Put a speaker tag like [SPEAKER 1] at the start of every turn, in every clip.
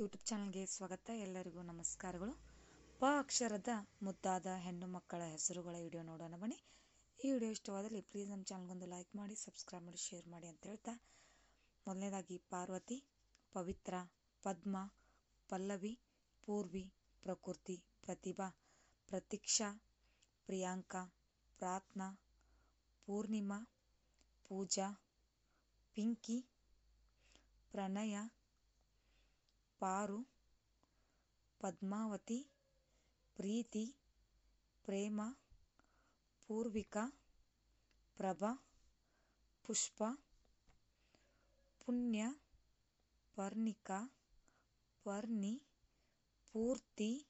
[SPEAKER 1] YouTube ಚಾನಲ್ಗೆ ಸ್ವಾಗತ. ಎಲ್ಲರಿಗೂ ನಮಸ್ಕಾರಗಳು. ಪ ಅಕ್ಷರದ ಮುದ್ದಾದ ಹೆಣ್ಣು ಮಕ್ಕಳ ಹೆಸರುಗಳ ವಿಡಿಯೋ ನೋಡೋಣ ಬನ್ನಿ. ಈ ವಿಡಿಯೋ ಇಷ್ಟವಾದಲ್ಲಿ ಪ್ಲೀಸ್ ನಮ್ಮ ಚಾನಲ್ಗೊಂದು ಲೈಕ್ ಮಾಡಿ ಸಬ್ಸ್ಕ್ರೈಬ್ ಮಾಡಿ ಶೇರ್ ಮಾಡಿ ಅಂತ ಹೇಳ್ತಾ. ಮೊದಲನೇದಾಗಿ ಪಾರ್ವತಿ, ಪವಿತ್ರ, ಪದ್ಮ, ಪಲ್ಲವಿ, ಪೂರ್ವಿ, ಪ್ರಕೃತಿ, ಪ್ರತಿಭಾ, ಪ್ರತೀಕ್ಷಾ, ಪ್ರಿಯಾಂಕಾ ಪ್ರಾರ್ಥನಾ ಪೂರ್ಣಿಮಾ, ಪೂಜಾ, ಪಿಂಕಿ, ಪ್ರಣಯ ಪಾರು ಪದ್ಮಾವತಿ ಪ್ರೀತಿ ಪ್ರೇಮ ಪೂರ್ವಿಕ ಪ್ರಭಾ ಪುಷ್ಪ ಪುಣ್ಯ ಪರ್ಣಿಕಾ ಪರ್ಣಿ ಪೂರ್ತಿ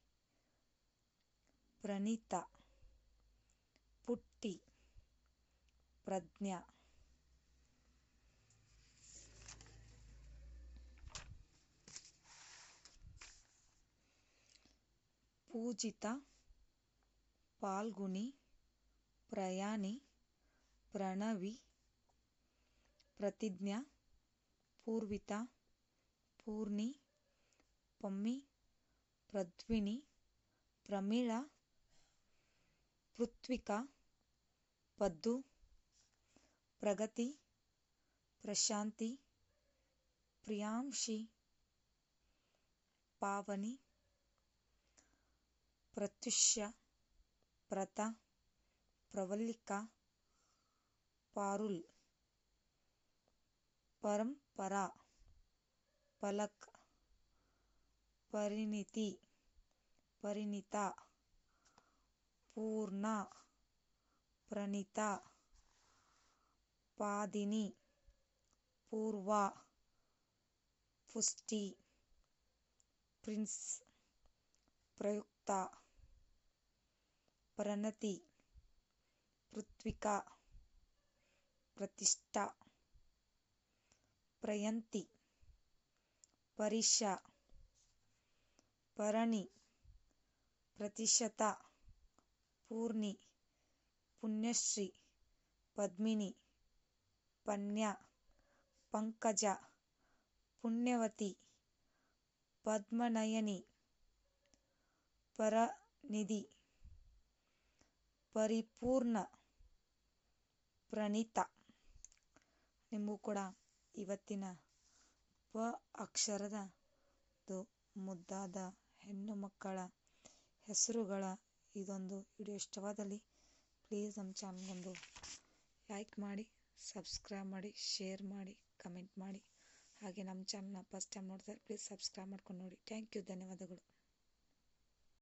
[SPEAKER 1] ಪ್ರಣೀತಾ ಪುಟ್ಟಿ ಪ್ರಜ್ಞಾ. పూజిత పాల్గుని ప్రయాణి ప్రణవి ప్రతిజ్ఞ పూర్విత పూర్ణి పొమ్మి ప్రద్విని ప్రమీళ పృత్విక పద్దు ప్రగతి ప్రశాంతి ప్రియాంషి పావని ಪ್ರತ್ಯುಷ್ಯ ಪ್ರತಾ ಪ್ರವಲ್ಲಿಕಾ ಪಾರುಲ್ ಪರಂಪರಾ ಪಲಕ್ ಪರಿಣಿತಿ ಪರಿಣಿತಾ ಪೂರ್ಣ ಪ್ರಣೀತಾ ಪಾದಿನಿ ಪೂರ್ವ ಪುಷ್ಟಿ ಪ್ರಿನ್ಸ್ ಪ್ರಯುಕ್ತ ಪ್ರಣತಿ, ಪೃಥ್ವಿಕಾ, ಪ್ರತಿಷ್ಠಾ, ಪ್ರಯಂತಿ, ಪರಿಷಾ, ಪರಣಿ ಪ್ರತಿಶತ ಪೂರ್ಣಿ, ಪುಣ್ಯಶ್ರೀ, ಪದ್ಮಿನಿ, ಪನ್ಯ, ಪಂಕಜ, ಪುಣ್ಯವತಿ, ಪದ್ಮನಯನಿ, ಪರನಿಧಿ. ಪರಿಪೂರ್ಣ ಪ್ರಣೀತ. ನಿಮಗೂ ಕೂಡ ಇವತ್ತಿನ ಪ ಅಕ್ಷರದ ಮುದ್ದಾದ ಹೆಣ್ಣು ಮಕ್ಕಳ ಹೆಸರುಗಳ ಇದೊಂದು ವಿಡಿಯೋ ಇಷ್ಟವಾದಲ್ಲಿ ಪ್ಲೀಸ್ ನಮ್ಮ ಚಾನಲ್ಗೊಂದು ಲೈಕ್ ಮಾಡಿ, ಸಬ್ಸ್ಕ್ರೈಬ್ ಮಾಡಿ, ಶೇರ್ ಮಾಡಿ, ಕಮೆಂಟ್ ಮಾಡಿ. ಹಾಗೆ ನಮ್ಮ ಚಾನಲ್ನ ಫಸ್ಟ್ ಟೈಮ್ ನೋಡ್ತಾರೆ ಪ್ಲೀಸ್ ಸಬ್ಸ್ಕ್ರೈಬ್ ಮಾಡ್ಕೊಂಡು ನೋಡಿ. ಥ್ಯಾಂಕ್ ಯು, ಧನ್ಯವಾದಗಳು.